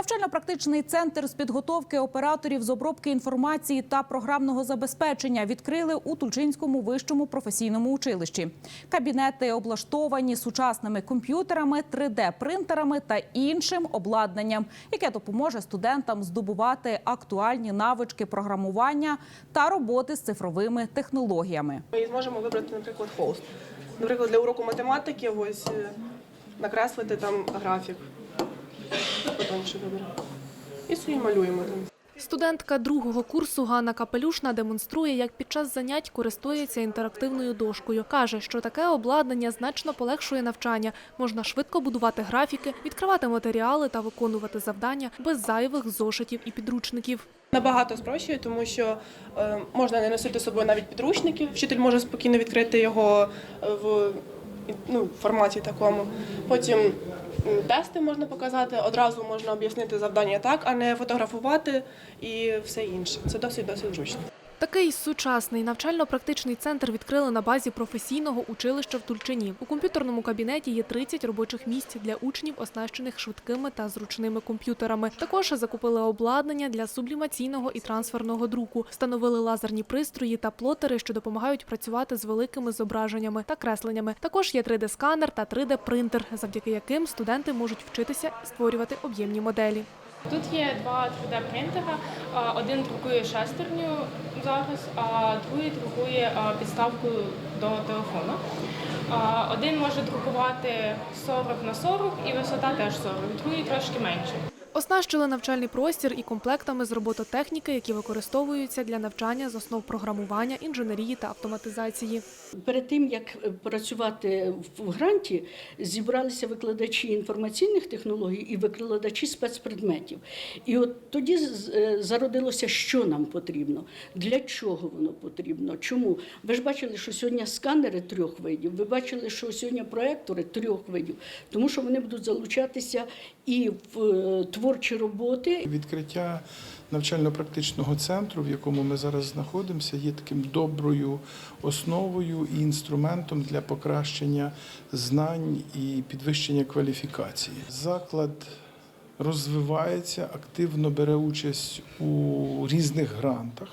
Навчально-практичний центр з підготовки операторів з обробки інформації та програмного забезпечення відкрили у Тульчинському вищому професійному училищі. Кабінети облаштовані сучасними комп'ютерами, 3D-принтерами та іншим обладнанням, яке допоможе студентам здобувати актуальні навички програмування та роботи з цифровими технологіями. Ми зможемо вибрати, наприклад, холст. Наприклад, для уроку математики ось е, накреслити там графік. Ще добре. І собі малюємо там. Студентка другого курсу Ганна Капелюшна демонструє, як під час занять користується інтерактивною дошкою. Каже, що таке обладнання значно полегшує навчання. Можна швидко будувати графіки, відкривати матеріали та виконувати завдання без зайвих зошитів і підручників. Набагато спрощує, тому що е, можна не носити з собою навіть підручники. Вчитель може спокійно відкрити його е, в ну, форматі такому. Потім тести можна показати, одразу можна об'яснити завдання так, а не фотографувати і все інше. Це досить досить зручно. Такий сучасний навчально-практичний центр відкрили на базі професійного училища в Тульчині. У комп'ютерному кабінеті є 30 робочих місць для учнів, оснащених швидкими та зручними комп'ютерами. Також закупили обладнання для сублімаційного і трансферного друку, встановили лазерні пристрої та плотери, що допомагають працювати з великими зображеннями та кресленнями. Також є 3D-сканер та 3D-принтер, завдяки яким студенти можуть вчитися створювати об'ємні моделі. Тут є два 3D-принтера. Один друкує шестерню зараз, а другий друкує підставку до телефону. Один може друкувати 40 на 40 і висота теж 40, другий трошки менше. Оснащили навчальний простір і комплектами з робототехніки, які використовуються для навчання з основ програмування, інженерії та автоматизації. Перед тим як працювати в гранті, зібралися викладачі інформаційних технологій і викладачі спецпредметів. І от тоді зародилося, що нам потрібно, для чого воно потрібно, чому. Ви ж бачили, що сьогодні сканери трьох видів, ви бачили, що сьогодні проектори трьох видів, тому що вони будуть залучатися і в е, творчі роботи, Відкриття навчально-практичного центру, в якому ми зараз знаходимося, є таким доброю основою і інструментом для покращення знань і підвищення кваліфікації. Заклад розвивається, активно бере участь у різних грантах.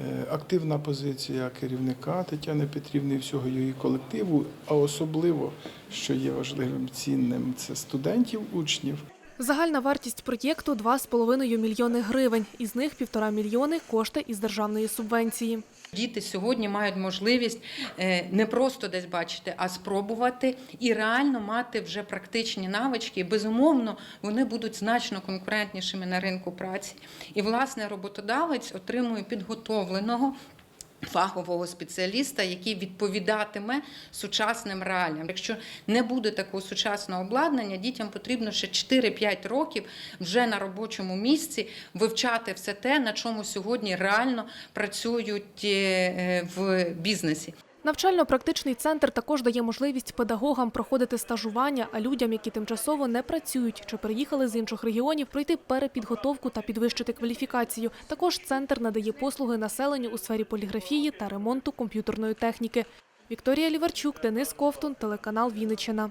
Е, Активна позиція керівника Тетяни Петрівни і всього її колективу, а особливо, що є важливим цінним, це студентів, учнів. Загальна вартість проєкту 2,5 мільйони гривень. Із них півтора мільйони кошти із державної субвенції. Діти сьогодні мають можливість е, не просто десь бачити, а спробувати і реально мати вже практичні навички. Безумовно, вони будуть значно конкурентнішими на ринку праці. І, власне, роботодавець отримує підготовленого. Фахового спеціаліста, який відповідатиме сучасним реаліям. Якщо не буде такого сучасного обладнання, дітям потрібно ще 4-5 років вже на робочому місці вивчати все те, на чому сьогодні реально працюють е, в бізнесі. Навчально-практичний центр також дає можливість педагогам проходити стажування, а людям, які тимчасово не працюють чи переїхали з інших регіонів, пройти перепідготовку та підвищити кваліфікацію. Також центр надає послуги населенню у сфері поліграфії та ремонту комп'ютерної техніки. Вікторія Ліварчук, Денис Ковтун, телеканал Вінниччина.